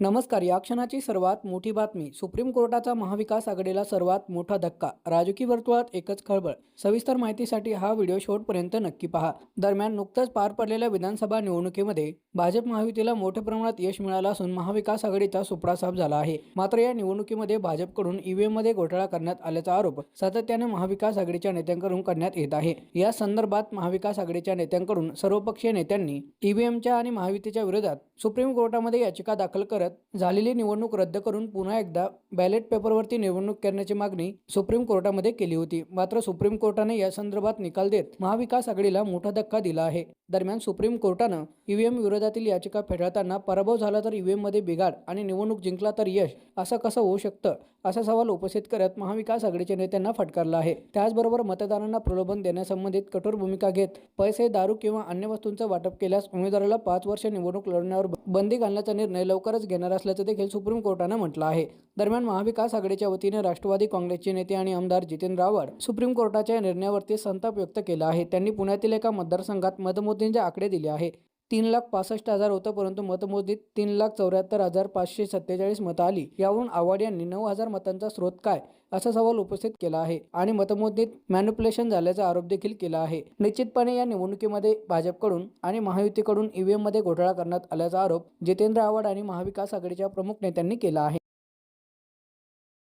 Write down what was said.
नमस्कार या क्षणाची सर्वात मोठी बातमी. सुप्रीम कोर्टाचा महाविकास आघाडीला सर्वात मोठा धक्का. राजकीय वर्तुळात एकच खळबळ. सविस्तर माहितीसाठी हा व्हिडिओ शेवटपर्यंत नक्की पहा. दरम्यान नुकतंच पार पडलेल्या विधानसभा निवडणुकीमध्ये भाजप महायुतीला मोठ्या प्रमाणात यश मिळालं असून महाविकास आघाडीचा सुपडा साफ झाला आहे. मात्र या निवडणुकीमध्ये भाजपकडून ईव्हीएममध्ये घोटाळा करण्यात आल्याचा आरोप सातत्याने महाविकास आघाडीच्या नेत्यांकडून करण्यात येत आहे. या संदर्भात महाविकास आघाडीच्या नेत्यांकडून सर्वपक्षीय नेत्यांनी ईव्हीएमच्या आणि महायुतीच्या विरोधात सुप्रीम कोर्टामध्ये याचिका दाखल करत झालेली निवडणूक रद्द करून पुन्हा एकदा बॅलेट पेपरवरती निवडणूक करण्याची मागणी सुप्रीम कोर्टामध्ये केली होती. मात्र सुप्रीम कोर्टाने या संदर्भात निकाल देत महाविकास आघाडीला मोठा धक्का दिला आहे. दरम्यान सुप्रीम कोर्टानं ईव्हीएम विरोधातील याचिका फेटाळताना पराभव झाला तर ईव्हीएममध्ये बिघाड आणि निवडणूक जिंकला तर यश असं कसं होऊ शकतं? असा सवाल उपस्थित करत महाविकास आघाडीच्या नेत्यांना फटकारला आहे. त्याचबरोबर मतदारांना प्रलोभन देण्यासंबंधित कठोर भूमिका घेत पैसे दारू किंवा अन्य वस्तूंचं वाटप केल्यास उमेदवाराला पाच वर्ष निवडणूक लढण्यावर बंदी घालण्याचा निर्णय लवकरच घेणार असल्याचं देखील सुप्रीम कोर्टानं म्हटलं आहे. दरम्यान महाविकास आघाडीच्या वतीने राष्ट्रवादी काँग्रेसचे नेते आणि आमदार जितेंद्र आव्हाड सुप्रीम कोर्टाच्या या निर्णयावरती संताप व्यक्त केला आहे. त्यांनी पुण्यातील एका मतदारसंघात मतमोजणीचे आकडे दिले आहे. तीन लाख पासष्ट हजार होतं परंतु मतमोजणीत तीन लाख चौऱ्याहत्तर हजार पाचशे सत्तेचाळीस मतं आली. यावरून आव्हाड यांनी नऊ हजार मतांचा स्रोत काय असा सवाल उपस्थित केला आहे आणि मतमोजणीत मॅन्युप्युलेशन झाल्याचा आरोप देखील केला आहे. निश्चितपणे या निवडणुकीमध्ये भाजपकडून आणि महायुतीकडून ईव्हीएममध्ये घोटाळा करण्यात आल्याचा आरोप जितेंद्र आव्हाड आणि महाविकास आघाडीच्या प्रमुख नेत्यांनी केला आहे.